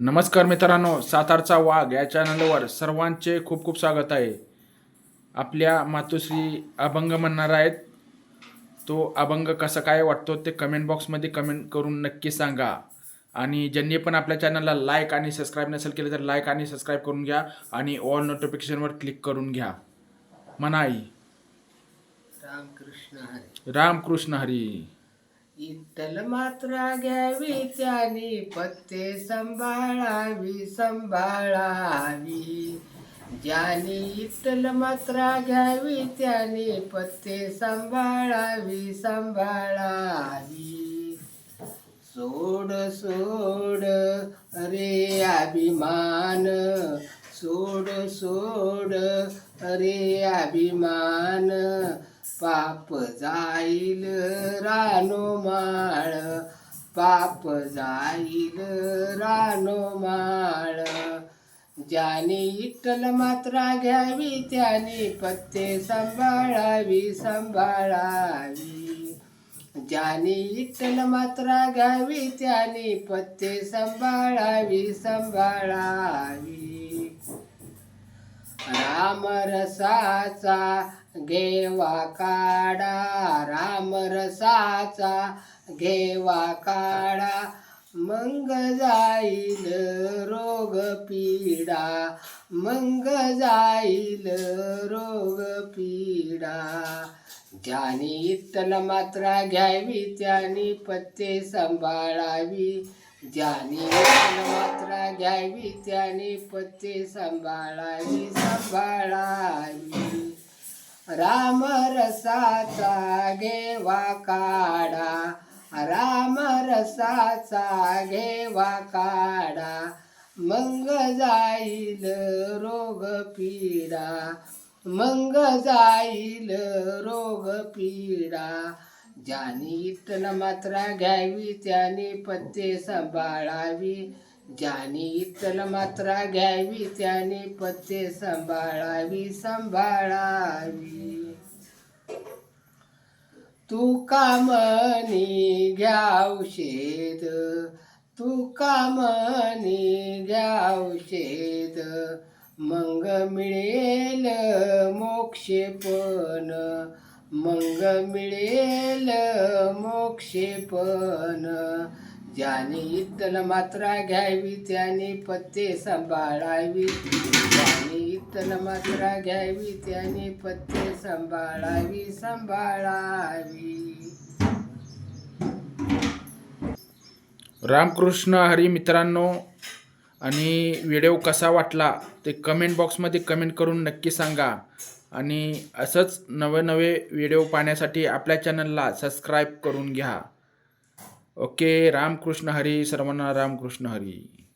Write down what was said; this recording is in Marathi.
नमस्कार मित्रांनो सातारचा वाघ या चॅनलवर सर्वांचे खूप खूप स्वागत आहे. आपल्या मातोश्री अभंग म्हणणार आहेत. तो अभंग कसा काय वाटतो ते कमेंट बॉक्समध्ये कमेंट करून नक्की सांगा. आणि ज्यांनी पण आपल्या चॅनलला लाईक आणि सबस्क्राईब नसेल केलं तर लाईक आणि सबस्क्राईब करून घ्या आणि ऑल नोटिफिकेशनवर क्लिक करून घ्या. मनाई. रामकृष्ण हरी. रामकृष्ण हरी. इतल मात्रा घ्यावी त्यानी पत्ते सांभाळावी सांभाळावी. ज्यानी इतल मात्रा घ्यावी त्याने पत्ते सांभाळावी सांभाळावी. सोड सोड अरे अभिमान सोड सोड अरे अभिमान. पाप जाईल रानो माळ पाप जाईल रानो माळ. ज्याने इटल मात्रा घ्यावी त्याने पत्ते सांभाळावी सांभाळावी. ज्याने इटल मात्रा घ्यावी त्याने पत्ते सांभाळावी सांभाळावी. राम रसाचा घेवा काढा. राम रसाचा घेवा काढा. मंग जाईल रोग पीडा. मंग जाईल रोग पीडा. ज्याने इत्तल मात्रा घ्यावी त्यानी पत्ते सांभाळावी. ज्याने मात्रा घ्यावी त्याने पत्ते सांभाळावी सांभाळावी. राम रसाचा घेवा काढा राम रसाचा घेवा काढा. मंग जाईल रोग पीडा मंग जाईल रोग पीडा ज्याने इतन मात्रा घ्यावी त्याने पत्ते सांभाळावी. ज्याने इतन मात्रा घ्यावी त्याने पत्ते सांभाळावी सांभाळावी. तू कामनी घ्यावशेद तू कामनी घ्यावशेद मंग मिळेल मोक्षेपण मंग मिळेल मोक्षेपण ज्याने इत्तल मात्रा घ्यावी त्याने पत्ते सांभाळावी. ज्याने इत्तल मात्रा घ्यावी त्याने पत्ते सांभाळावी सांभाळावी. रामकृष्ण हरी मित्रांनो आणि व्हिडिओ कसा वाटला ते कमेंट बॉक्समध्ये कमेंट करून नक्की सांगा. आणि असंच नवे नवे व्हिडिओ पाहण्यासाठी आपल्या चॅनलला सबस्क्राईब करून घ्या. ओके रामकृष्ण हरी सर्वांना रामकृष्ण हरी.